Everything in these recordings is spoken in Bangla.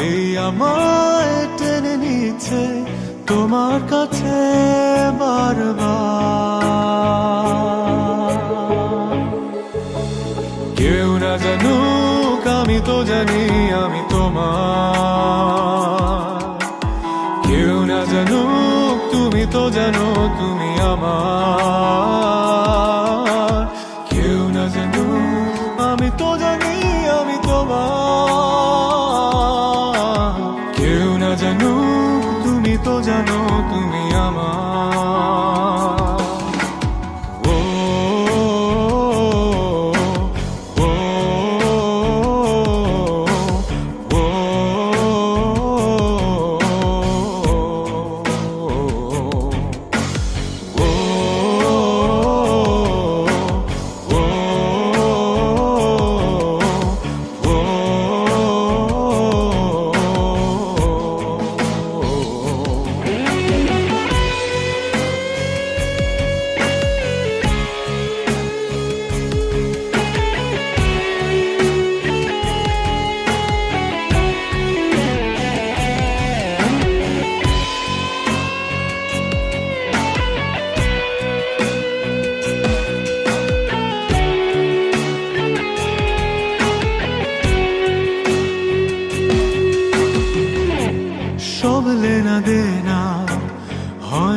এই আমায় টেনে নিচ্ছে তোমার কাছে বারবার। কেউ না জানুক, আমি তো জানি আমি তোমার। কেউ না জানুক, তুমি তো জানো তুমি আমার। না জানুক তুমি তো জানো তুমি আমার।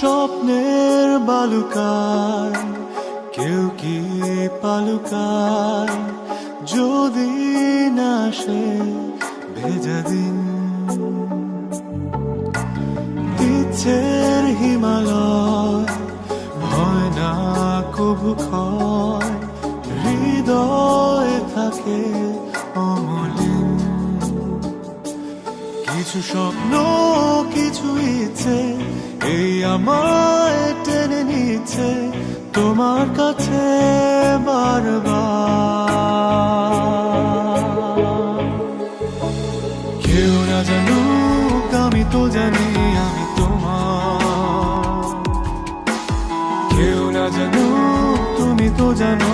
স্বপ্নের বালুকায়, কেউ কি পালুকায়? যদি না সে ভেজা দিন নিচের হিমালয় হয় না কবু হৃদয় থাকে অমলিন। কিছু স্বপ্ন, কিছু ইচ্ছে এই আমায় টেনে নিচ্ছে তোমার কাছে বারবার। কেউ না জানুক, আমি তো জানি আমি তোমার। কেউ না জানুক, তুমি তো জানো